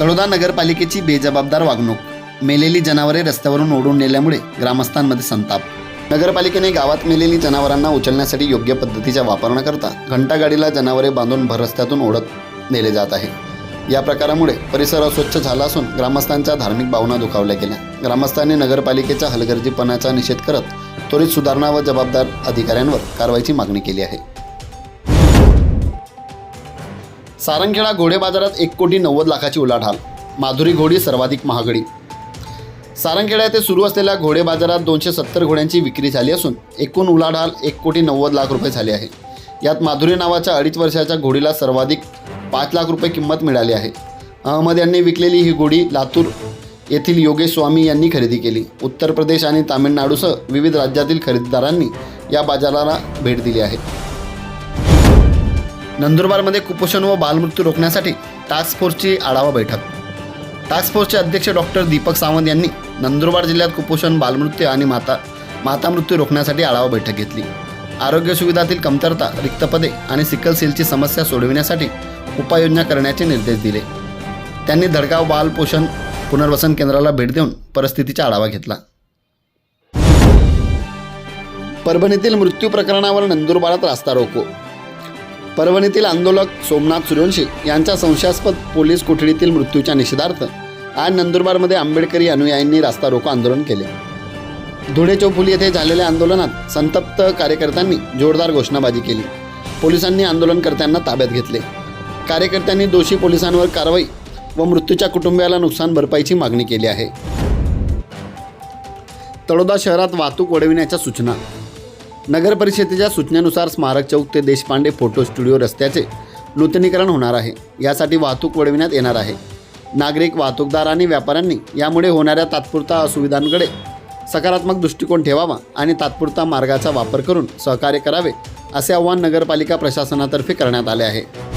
तळोदा नगरपालिकेची बेजबाबदार वागणूक. मेलेली जनावरे रस्त्यावरून ओढून नेल्यामुळे ग्रामस्थांमध्ये संताप. नगरपालिकेने गावात मेलेली जनावरांना उचलण्यासाठी योग्य पद्धतीचा वापर न करता घंटागाडीला जनावरे बांधून भर रस्त्यातून ओढत नेले जात आहे. या प्रकारामुळे परिसर अस्वच्छ झाला असून ग्रामस्थांच्या धार्मिक भावना दुखावल्या गेल्या. ग्रामस्थांनी नगरपालिकेच्या हलगर्जीपणाचा निषेध करत त्वरित सुधारणा व जबाबदार अधिकाऱ्यांवर कारवाईची मागणी केली आहे. सारंगखेडा घोडे बाजारात एक कोटी नव्वद लाखाची उलाढाल. माधुरी घोडी सर्वाधिक महागडी. सारंगखेडा येथे सुरू असलेल्या घोडे बाजारात दोनशे सत्तर घोड्यांची विक्री झाली असून एकूण उलाढाल एक कोटी नव्वद लाख रुपये झाली आहे. यात माधुरी नावाच्या अडीच वर्षाच्या घोडीला सर्वाधिक पाच लाख रुपये किंमत मिळाली आहे. अहमद यांनी विकलेली ही घोडी लातूर येथील योगेश स्वामी यांनी खरेदी केली. उत्तर प्रदेश आणि तामिळनाडूसह विविध राज्यातील खरेदीदारांनी या बाजाराला भेट दिली आहे. नंदुरबारमध्ये कुपोषण व बालमृत्यू रोखण्यासाठी टास्क फोर्सची आढावा बैठक. टास्क फोर्सचे अध्यक्ष डॉक्टर दीपक सावंत यांनी नंदुरबार जिल्ह्यात कुपोषण बालमृत्यू आणि माता माता मृत्यू रोखण्यासाठी आढावा बैठक घेतली. आरोग्य सुविधातील कमतरता रिक्त पदे आणि सिकल सेलची समस्या सोडविण्यासाठी उपाययोजना करण्याचे निर्देश दिले. त्यांनी धडगाव बाल पोषण पुनर्वसन केंद्राला भेट देऊन परिस्थितीचा आढावा घेतला. परभणीतील मृत्यू प्रकरणावर नंदुरबारात रास्ता रोको. परभणीतील आंदोलक सोमनाथ सूर्यवंशी यांच्या संशयास्पद पोलीस कोठडीतील मृत्यूच्या निषेधार्थ आज नंदुरबारमध्ये आंबेडकरी अनुयायांनी रास्ता रोको आंदोलन केले. धुळे चौफुली येथे झालेल्या आंदोलनात संतप्त कार्यकर्त्यांनी जोरदार घोषणाबाजी केली. पोलिसांनी आंदोलनकर्त्यांना ताब्यात घेतले. कार्यकर्त्यांनी दोषी पोलिसांवर कारवाई व मृत्यूच्या कुटुंबियाला नुकसान भरपाईची मागणी केली आहे. तळोदा शहरात वाहतूक वळविण्याच्या सूचना नगर परिषदेच्या सूचनेनुसार स्मारक चौक ते देशपांडे फोटो स्टुडिओ रस्त्याचे नूतनीकरण होणार आहे. यासाठी वाहतूक वळविण्यात येणार आहे. नागरिक वाहतूकदार आणि व्यापाऱ्यांनी यामुळे होणाऱ्या तात्पुरता असुविधांकडे सकारात्मक दृष्टिकोन ठेवावा आणि तात्पुरता मार्गाचा वापर करून सहकार्य करावे असे आवाहन नगरपालिका प्रशासनातर्फे करण्यात आले आहे.